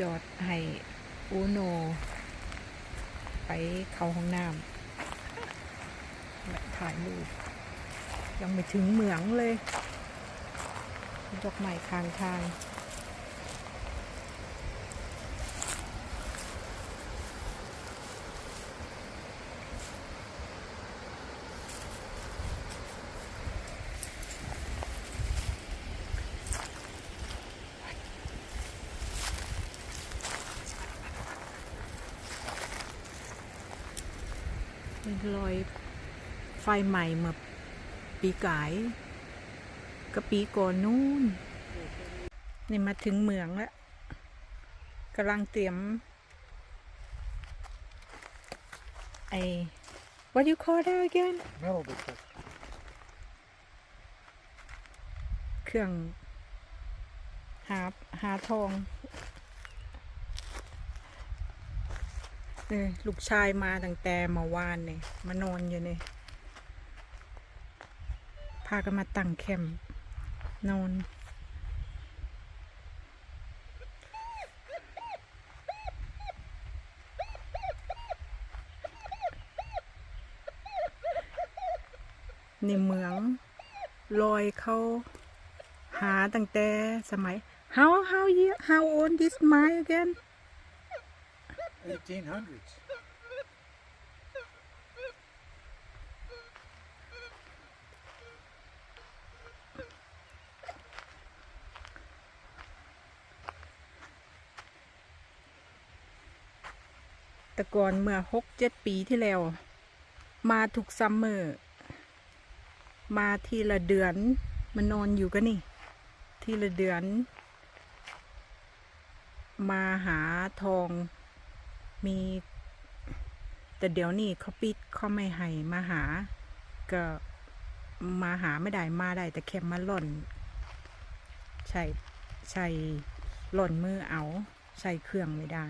จอดให้อูโน ไปเข้าห้องน้ำและถ่ายรูปยังไม่ถึงเหมืองเลยดอกไม้ข้างทาง เป็นรอยไฟใหม่เมื่อปีกายก็ปีก่อนนู้นนี่มาถึงเมืองแล้วกำลังเตรียมไอ what do you call that again Metal detector. เครื่องหาหาทอง นี่ลูกชายมาตั้งแต่มื่อวานเนี่ยมานอนอยู่เนี่ยพากันมาตั้งแคมป์นอนในเมืองลอยเขาหาตั้งแต่สมัย how how year how old this mine again 1800s. แต่ก่อนเมื่อหกเจ็ดปีที่แล้ว มาทุกซัมเมอร์มาทีละเดือนมันนอนอยู่กันนี่ ทีละเดือน มาหาทอง มี แต่เดี๋ยวนี้เขาปิดเขาไม่ให้มาหา ก็มาหาไม่ได้มาได้ แต่แค่มาหล่นใช่ใช่หล่นมือเอาใช้เครื่องไม่ได้